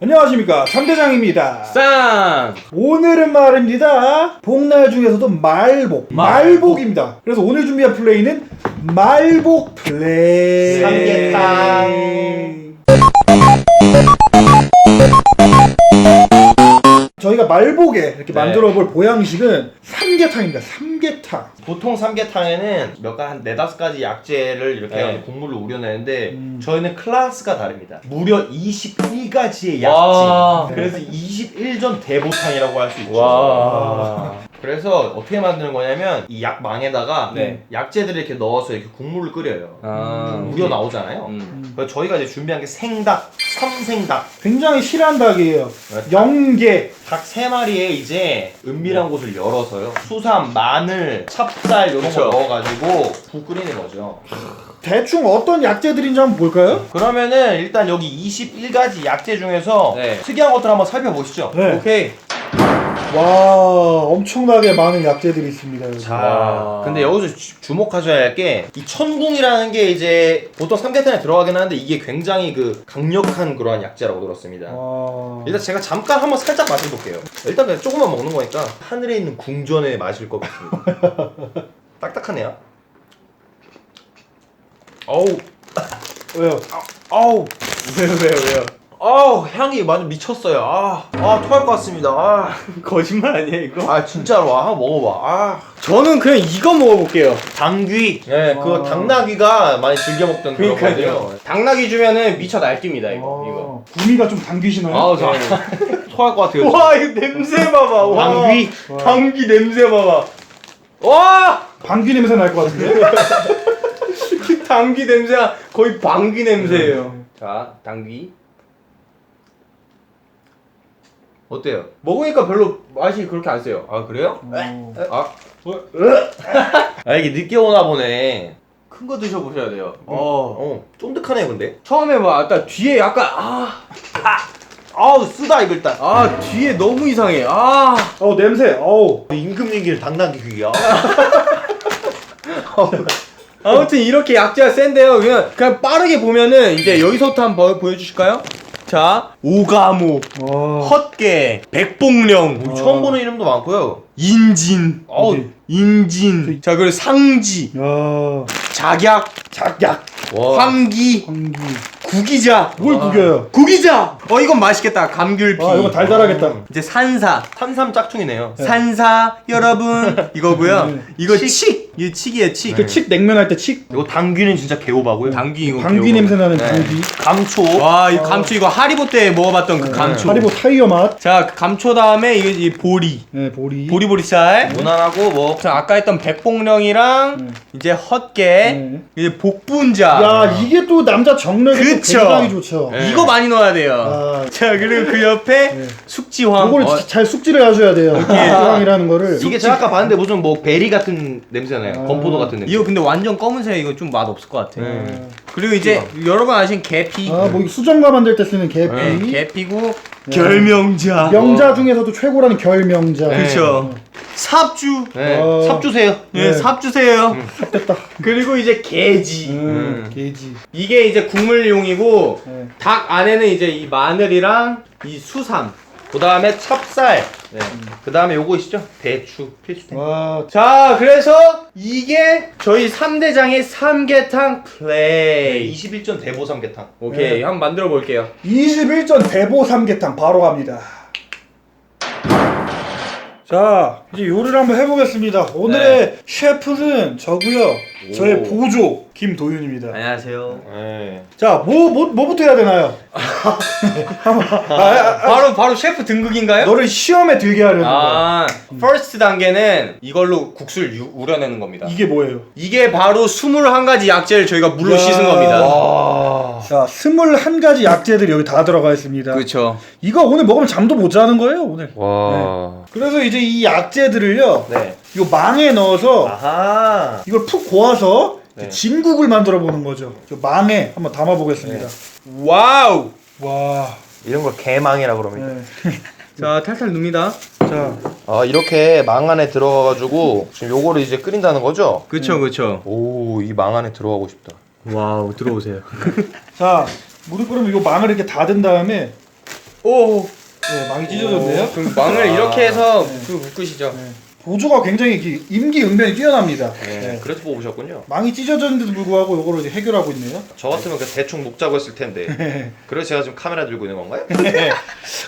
안녕하십니까. 삼대장입니다. 쌈! 오늘은 말입니다. 복날 중에서도 말복. 말복입니다. 그래서 오늘 준비한 플레이는 말복 플레이. 삼계탕. 저희가 말복에 이렇게 네. 만들어 볼 보양식은 삼계탕입니다 삼계탕 보통 삼계탕에는 몇 가, 한 네다섯 가지 약재를 이렇게 네. 해가지고 국물로 우려내는데 음. 저희는 클래스가 다릅니다. 무려 21가지의 약재. 와. 그래서 21전 대보탕이라고 할 수 있죠. 와. 그래서 어떻게 만드는 거냐면 이 약망에다가 네. 약재들을 이렇게 넣어서 이렇게 국물을 끓여요. 아, 우려 나오잖아요. 음. 그래서 저희가 이제 준비한 게 생닭, 삼생닭, 굉장히 실한 닭이에요 네. 영계 닭세 마리에 이제 은밀한 곳을 열어서요. 수삼, 마늘, 찹쌀 이런 그쵸. 거 넣어가지고 국 끓이는 거죠. 대충 어떤 약재들인지 한번 볼까요? 그러면은 일단 여기 21가지 약재 중에서 네. 특이한 것들 한번 살펴보시죠. 네. 오케이. 와 엄청나게 많은 약재들이 있습니다 여기. 자, 와. 근데 여기서 주- 주목하셔야 할 게 이 천궁이라는 게 이제 보통 삼계탕에 들어가긴 하는데 이게 굉장히 그 강력한 그러한 약재라고 들었습니다. 와. 일단 제가 잠깐 한번 살짝 마셔볼게요. 일단 그냥 조금만 먹는 거니까 하늘에 있는 궁전에 마실 것 같습니다. 딱딱하네요. 어우, 왜요? 아우, 왜요, 왜요, 왜요? 아우, 향이 완전 미쳤어요. 아, 아, 토할 것 같습니다. 아, 거짓말 아니야, 이거? 아 진짜로 아, 한번 먹어봐. 아, 저는 그냥 이거 먹어볼게요. 당귀. 네, 그 아. 당나귀가 많이 즐겨 먹던 그런 그러니까요. 거예요. 당나귀 주면은 미쳐 날깁니다, 이거. 이거. 어, 구미가 좀 당기시나요? 아우, 저. 토할 것 같아요. 와, 이거 냄새 봐봐. 와. 당귀. 당귀 냄새 봐봐. 와! 방귀 냄새 날 것 같은데? 당귀 냄새가 거의 방귀 냄새예요. 자, 당귀. 어때요? 먹으니까 별로 맛이 그렇게 안 세요. 아 그래요? 어. 아, 아 이게 늦게 오나 보네. 큰 거 드셔보셔야 돼요. 어, 어, 쫀득하네 근데. 처음에 막 아까 뒤에 약간 아, 아우 쓰다 이거 일단. 아 뒤에 너무 이상해. 아, 어 냄새. 어우. 임금 얘기를 당나귀 귀야. 아무튼 이렇게 약재가 센데요. 그냥 그냥 빠르게 보면은 이제 여기서부터 한번 보여주실까요? 자, 오가모, 와. 헛개, 백봉령, 우리 처음 보는 이름도 많고요. 인진, 어우, 인진. 자, 그리고 상지, 야. 작약, 작약. 와. 황기, 방귀. 구기자. 뭘 구겨요? 구기자. 어 이건 맛있겠다. 감귤피. 아 이거 달달하겠다. 이제 산사. 탄삼 짝퉁이네요. 산사 여러분 이거고요. 네. 이거 칡. 칡. 이거 칡이에요 칡. 그칡 냉면 할 때 칡. 이거 당귀는 진짜 개오바고요. 당귀 이거. 귀여워. 냄새 나는 네. 방귀. 감초. 와, 이 감초 이거 하리보 때 먹어봤던 그 감초. 하리보 타이어 맛. 자, 그 감초 다음에 이거 이 보리. 네 보리. 보리보리살. 무난하고 뭐. 자, 아까 했던 백봉령이랑 네. 이제 헛개, 네. 이제 복분자. 야 이게 또 남자 정력에 또 그쵸. 굉장히 좋죠. 네. 이거 많이 넣어야 돼요. 아. 자, 그리고 그 옆에 네. 숙지황. 요거를 어, 지- 잘 숙지를 하셔야 돼요. 이랑이라는 거를. 이게 제가 아까 봤는데 무슨 뭐 베리 같은 냄새 나요. 아. 건포도 같은 냄새. 이거 근데 완전 검은색 이거 좀 맛 없을 것 같아. 네. 그리고 이제 여러분 아시는 계피. 아뭐 수정과 만들 때 쓰는 계피. 네, 계피고 네. 결명자. 명자 중에서도 최고라는 결명자. 네. 그렇죠. 삽주. 네. 어. 삽 주세요. 예, 네. 삽 주세요. 됐다. 그리고 이제 게지. 음, 음. 게지. 이게 이제 국물용이고 네. 닭 안에는 이제 이 마늘이랑 이 수삼. 그 다음에 찹쌀. 네. 그 다음에 요거 있죠? 배추. 필수템. 와 자, 그래서 이게 저희 3대장의 삼계탕 플레이. 21전 대보 삼계탕. 오케이, 네. 한번 만들어 볼게요. 21전 대보 삼계탕 바로 갑니다. 자, 이제 요리를 한번 해보겠습니다. 오늘의 셰프는 저고요. 저의 오. 보조 김도윤입니다. 안녕하세요. 네. 자, 뭐, 뭐 뭐부터 해야 되나요? 아, 아, 아, 바로 바로 셰프 등극인가요? 너를 시험에 들게 하려는 거야. 아, 퍼스트 단계는 이걸로 국수를 유- 우려내는 겁니다. 이게 뭐예요? 이게 바로 21가지 약재를 저희가 물로 야. 씻은 겁니다. 와. 자, 21가지 약재들이 여기 다 들어가 있습니다. 그렇죠. 이거 오늘 먹으면 잠도 못 자는 거예요, 오늘. 와. 그래서 이제 이 약재들을요, 네. 요 망에 넣어서 아하. 이걸 푹 고아서 네. 진국을 만들어 보는 거죠. 저 망에 한번 담아 보겠습니다. 와우. 와. 이런 걸 개망이라 그럽니다. 네. 자, 탈탈 눕니다. 자, 아 이렇게 망 안에 들어가가지고 지금 요거를 이제 끓인다는 거죠? 그쵸, 그쵸. 오, 이 망 안에 들어가고 싶다. 와우, 들어오세요. 자, 물을 끓으면 요 망을 이렇게 닫은 다음에 오. 네, 망이 찢어졌네요. 그럼 망을 이렇게 해서 네. 그 묶으시죠. 네. 보조가 굉장히 기- 임기응변이 뛰어납니다. 네. 네. 그래서 뽑으셨군요. 망이 찢어졌는데도 불구하고 이거를 이제 해결하고 있네요. 저 같으면 그 대충 묶자고 했을 텐데. 그래서 제가 지금 카메라 들고 있는 건가요?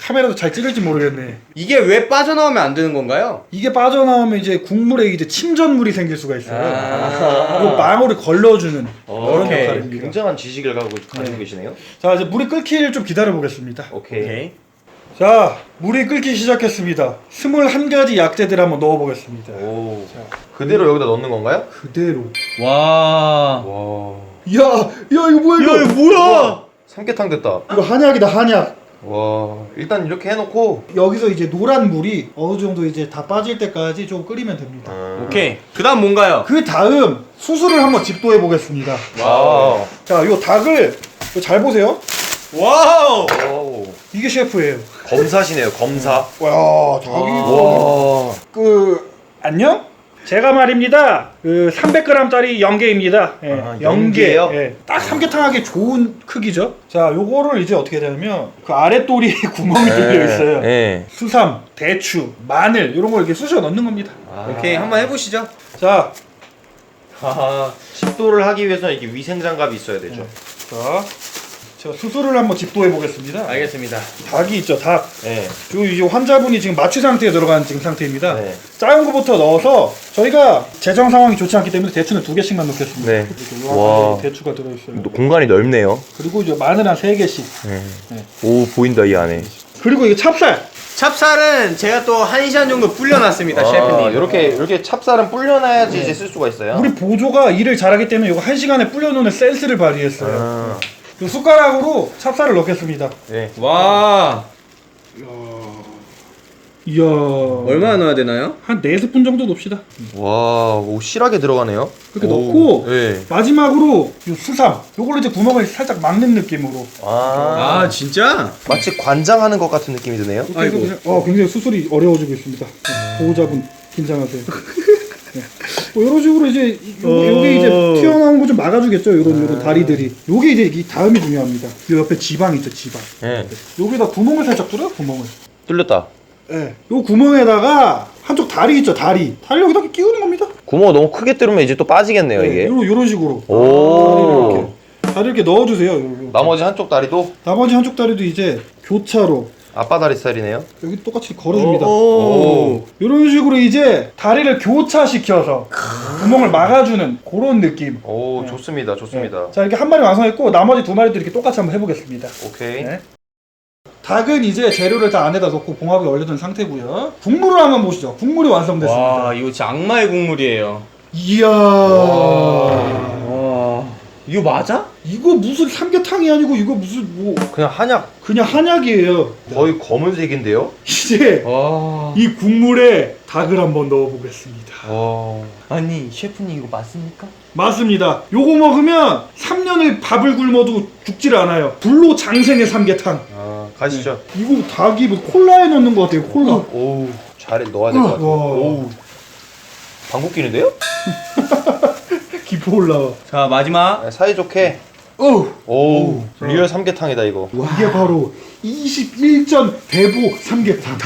카메라도 잘 찍을지 모르겠네. 이게 왜 빠져나오면 안 되는 건가요? 이게 빠져나오면 이제 국물에 이제 침전물이 생길 수가 있어요. 아. 그리고 망으로 걸러주는 어, 그런 오케이. 역할입니다. 굉장한 지식을 가지고, 가지고 네. 계시네요. 자 이제 물이 끓기를 좀 기다려 보겠습니다. 오케이. 오케이. 자 물이 끓기 시작했습니다. 21가지 약재들 한번 넣어보겠습니다. 오. 그대로 여기다 넣는 건가요? 그대로. 와. 와. 야, 야 이거 뭐야 이거? 뭐야? 삼계탕 됐다. 이거 한약이다 한약. 와. 일단 이렇게 해놓고. 여기서 이제 노란 물이 어느 정도 이제 다 빠질 때까지 좀 끓이면 됩니다. 음. 오케이. 그다음 뭔가요? 그 다음 수술을 한번 집도해 보겠습니다. 와우. 자, 요 닭을 잘 보세요. 와우. 와우. 이게 셰프예요. 검사시네요. 검사. 와, 닭이 와. 그 안녕? 제가 말입니다. 그 300g짜리 영게입니다. 예, 아, 영게요? 예, 딱 삼계탕하기 좋은 크기죠. 자, 요거를 이제 어떻게 되냐면 그 아랫돌이 구멍이 뚫려 있어요. 네. 수삼, 대추, 마늘 이런 걸 이렇게 쑤셔 넣는 겁니다. 아. 오케이. 한번 해 보시죠. 자, 하하. 식도를 하기 위해서는 이게 위생장갑이 있어야 되죠. 자, 제가 수술을 한번 집도해 보겠습니다. 알겠습니다. 닭이 있죠, 닭. 네. 요 이제 환자분이 지금 마취 상태에 들어간 지금 상태입니다. 네. 작은 거부터 넣어서 저희가 재정 상황이 좋지 않기 때문에 대추는 두 개씩만 넣겠습니다. 네. 이렇게 와. 요 대추가 들어있어요. 공간이 넓네요. 그리고 이제 마늘 한 세 개씩. 네. 네. 오 보인다 이 안에. 그리고 이게 찹쌀. 찹쌀은 제가 또 한 시간 정도 불려놨습니다, 셰프님. 이렇게 이렇게 찹쌀은 불려놔야지 이제 쓸 수가 있어요. 우리 보조가 일을 잘하기 때문에 이거 한 시간에 불려놓는 센스를 발휘했어요. 아, 이 숟가락으로 찹쌀을 넣겠습니다. 네. 와. 이야. 얼마나 넣어야 되나요? 한 4스푼 정도 넣읍시다. 와, 오 실하게 들어가네요. 그렇게 오, 넣고 네. 마지막으로 이 수삼. 요걸로 이제 구멍을 살짝 막는 느낌으로. 아, 아, 진짜? 마치 관장하는 것 같은 느낌이 드네요. 이렇게 아이고. 그냥- 어, 굉장히 수술이 어려워지고 있습니다. 네, 보호자분 긴장하세요. 네. 뭐 이런 식으로 이제 요, 요게 이제 튀어나온 거 좀 막아주겠죠. 요런 요런 다리들이. 요게 이제 이 다음이 중요합니다. 요 옆에 지방 있죠, 지방. 네. 여기다 구멍을 살짝 뚫어요, 구멍을. 뚫렸다. 예. 요 구멍에다가 한쪽 다리 있죠, 다리. 다리 여기다 이렇게 끼우는 겁니다. 구멍 너무 크게 뚫으면 이제 또 빠지겠네요 네, 이게. 요런 요런 식으로. 오. 다리를 이렇게. 다리 이렇게 넣어주세요. 요- 요. 나머지 한쪽 다리도 나머지 한쪽 다리도 이제 교차로 아빠 다리 스타일이네요. 여기 똑같이 걸어줍니다. 오. 이런 식으로 이제 다리를 교차시켜서 구멍을 막아주는 그런 느낌. 오 네. 좋습니다, 좋습니다. 자 이렇게 한 마리 완성했고 나머지 두 마리도 이렇게 똑같이 한번 해보겠습니다. 오케이. 네. 닭은 이제 재료를 다 안에다 넣고 봉합에 얼려둔 상태고요. 국물을 한번 보시죠. 국물이 완성됐습니다. 와, 이거 진짜 악마의 국물이에요. 이야. 와. 이거 맞아? 이거 무슨 삼계탕이 아니고 이거 무슨 뭐 그냥 한약 그냥 한약이에요. 거의 검은색인데요. 이제 와. 이 국물에 닭을 한번 넣어보겠습니다. 와. 아니, 셰프님 이거 맞습니까? 맞습니다. 요거 먹으면 3년을 밥을 굶어도 죽질 않아요. 불로 장생의 삼계탕. 아 가시죠. 이거 닭이 뭐 콜라에 넣는 것 같아요. 콜라. 오 잘해 넣어야 될 것 같아. 와. 오. 방귀 끼는데요? 기포 올라와. 자, 마지막. 아, 사이좋게. 어. 오, 리얼 삼계탕이다 이거. 이게 바로 21전 대보 삼계탕.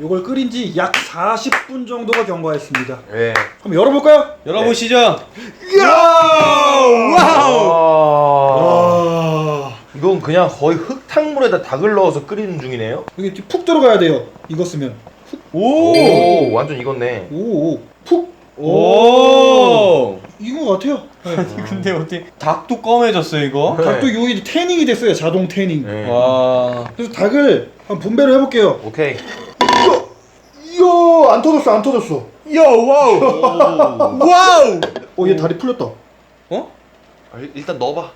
요걸 끓인 지 약 40분 정도가 경과했습니다. 예. 한번 열어볼까요? 열어보시죠. 이야! 와우. 아. 이건 그냥 거의 흙탕물에다 닭을 넣어서 끓이는 중이네요. 여기 푹 들어가야 돼요. 익었으면. 오. 오, 완전 익었네. 오, 오. 푹. 오. 익 은것 같아요. 네. 아니, 근데 어떻게 닭도 검해졌어 이거? 네. 닭도 여기 태닝이 됐어요. 자동 태닝. 네. 와. 그래서 닭을 한번 분배를 해볼게요. 오케이. 이야, 안 터졌어, 안 터졌어. 야, 와우. 와우. 어, 얘 다리 풀렸다. 어? 아, 일- 일단 넣어봐.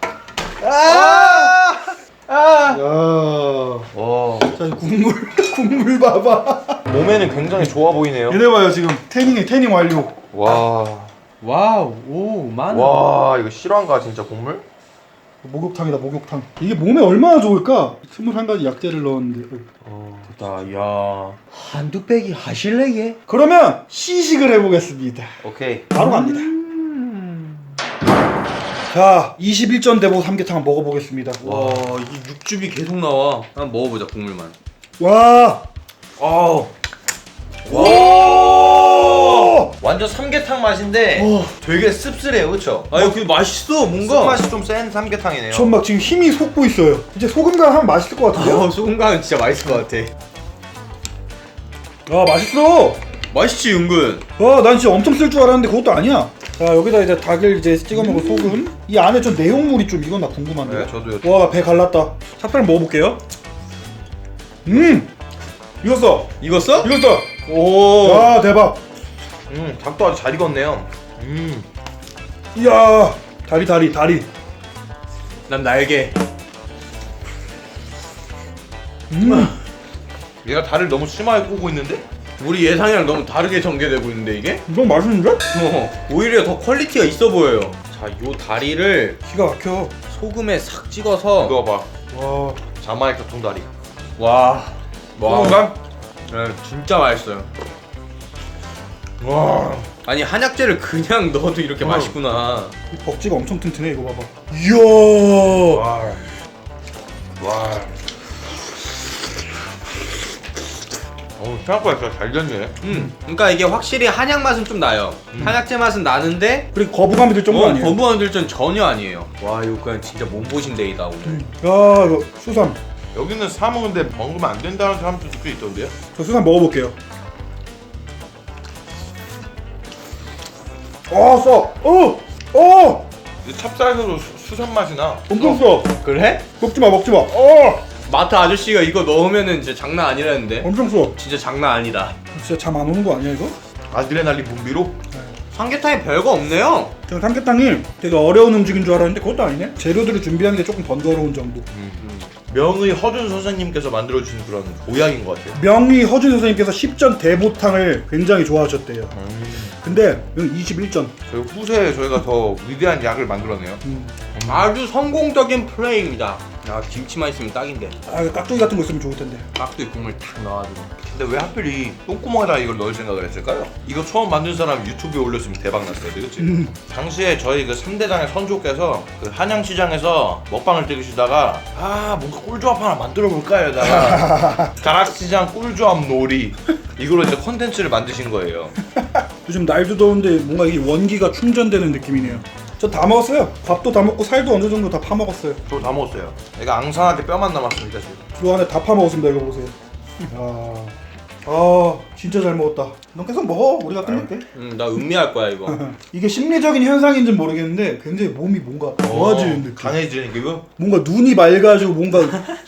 아! 아! 야, 와. 자, 이 국물, 국물 봐봐. 몸에는 굉장히 좋아 보이네요. 얘네 봐요, 지금 태닝이 태닝 완료. 와. 와우. 오, 마늘. 와, 이거 실화인가 진짜 국물? 목욕탕이다, 목욕탕. 이게 몸에 얼마나 좋을까? 21가지 약재를 넣었는데. 어. 다 야. 한두 빼기 하실래게? 그러면 시식을 해보겠습니다. 오케이. 바로 갑니다. 자 21전 대보 삼계탕 먹어보겠습니다. 와, 이 육즙이 계속 나와. 한번 먹어보자 국물만. 와. 어. 오. 완전 삼계탕 맛인데 오. 되게 씁쓸해요, 그렇죠? 아, 이거 맛있어 뭔가. 맛이 좀 센 삼계탕이네요. 전 막 지금 힘이 솟고 있어요. 이제 소금 간 하면 맛있을 것 같은데요? 어, 소금간은 진짜 맛있을 것 같아. 아 맛있어. 맛있지 은근. 와, 난 진짜 엄청 쓸 줄 알았는데 그것도 아니야. 자, 여기다 이제 닭을 이제 찍어 먹을 소금. 이 안에 좀 내용물이 좀 이건 나 궁금한데. 네, 저도요. 와, 배 갈랐다. 찹쌀 먹어볼게요. 음, 익었어. 익었어? 익었어. 오. 와, 대박. 음, 닭도 아주 잘 익었네요. 음. 이야, 다리, 다리, 다리. 난 날개. 음, 얘가 다리를 너무 심하게 꼬고 있는데? 우리 예상이랑 너무 다르게 전개되고 있는데 이게? 이건 맛있는데? 어, 오히려 더 퀄리티가 있어 보여요. 자, 요 다리를 기가 막혀. 소금에 싹 찍어서 이거 봐. 와, 자마이카 통다리. 와. 와. 소금간? 네, 진짜 맛있어요. 와. 아니 한약재를 그냥 넣어도 이렇게 어. 맛있구나. 이 벅지가 엄청 튼튼해. 이거 봐봐. 이야. 와. 와. 어, 생각보다 진짜 잘 됐네. 음. 그러니까 이게 확실히 한약 맛은 좀 나요. 한약재 맛은 나는데 그리고 거부감이 들 정도 어, 아니에요. 거부감 들전 전혀 아니에요. 와 이거 그냥 진짜 몸보신 데이다 오늘. 음. 야, 이거 수삼. 여기는 사 먹는데 먹으면 안 된다는 사람도 꽤 있던데요? 저 수삼 먹어볼게요. 어, 써. 어, 어, 찹쌀로 수- 수산 맛이 나. 엄청 써. 그래? 먹지 마, 먹지 마. 어, 마트 아저씨가 이거 넣으면은 진짜 장난 아니라는데. 엄청 써. 진짜 장난 아니다. 진짜 잠 안 오는 거 아니야 이거? 아드레날린 분비로? 삼계탕이 별거 없네요. 제가 삼계탕이 되게 어려운 음식인 줄 알았는데 그것도 아니네. 재료들을 준비하는 게 조금 번거로운 정도. 명의 허준 선생님께서 만들어주신 그런 보약인 것 같아요. 명의 허준 선생님께서 10전 대보탕을 굉장히 좋아하셨대요. 근데 여기 21전. 저희 후세에 저희가 더 위대한 약을 만들어내요. 음. 아주 성공적인 플레이입니다. 야 김치만 있으면 딱인데. 아, 이거 깍두기 같은 거 있으면 좋을 텐데. 깍두기 국물 탁 넣어가지고. 근데 왜 하필 이 똥구멍에다 이걸 넣을 생각을 했을까요? 이거 처음 만든 사람 유튜브에 올렸으면 대박 났어야 돼, 그치? 음. 당시에 저희 그 3대장의 선조께서 그 한양시장에서 먹방을 찍으시다가 아 뭔가 꿀조합 하나 만들어 볼까 이러다가 가락시장 꿀조합 놀이 이걸로 이제 컨텐츠를 만드신 거예요. 요즘 날도 더운데 뭔가 이 원기가 충전되는 느낌이네요. 저 다 먹었어요. 밥도 다 먹고 살도 어느 정도 다 파먹었어요. 저 다 먹었어요. 얘가 앙상하게 뼈만 남았습니다 지금. 그 안에 다 파먹었습니다. 이거 보세요. 아, 아 진짜 잘 먹었다. 넌 계속 먹어. 우리가 끝낼게. 음 나 음미할 거야 이거. 이게 심리적인 현상인지 는 모르겠는데 굉장히 몸이 뭔가 좋아지는 느낌. 강해지는 기분? 뭔가 눈이 맑아지고 뭔가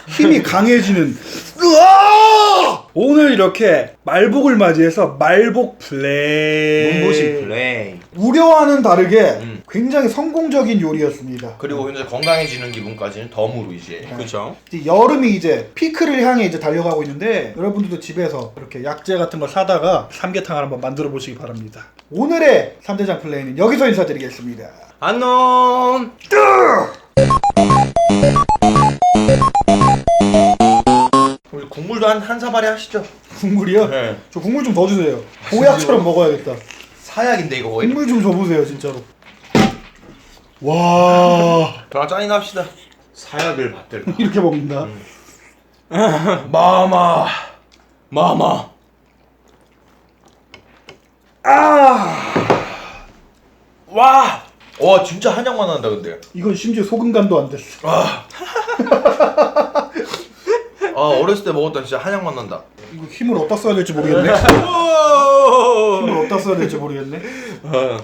힘이 강해지는. 으아! 오늘 이렇게 말복을 맞이해서 말복 플레이. 몸보신 플레이. 우려와는 다르게 음. 굉장히 성공적인 요리였습니다. 그리고 현재 건강해지는 기분까지는 덤으로 이제. 그렇죠. 이제 여름이 이제 피크를 향해 이제 달려가고 있는데 여러분들도 집에서 이렇게 약재 같은 거 사다가 삼계탕을 한번 만들어 보시기 바랍니다. 오늘의 3대장 플레이는 여기서 인사드리겠습니다. 안녕. 우리 국물도 한, 한 사발이 하시죠. 국물이요? 네. 저 국물 좀 더 주세요. 보약처럼 먹어야겠다. 사약인데 이거 거의. 국물 좀 줘보세요, 진짜로. 와 저랑 짠이나 합시다. 사약을 받들. 이렇게 먹는다. 마마. 마마. 와. 와 진짜 한약만 난다 근데. 이건 심지어 소금간도 안 됐어. 아 어렸을 때 먹었던 진짜 한약만 난다. 이거 힘을 어디다 써야 될지 모르겠네. 오! 힘을 어디다 써야 될지 모르겠네. 어.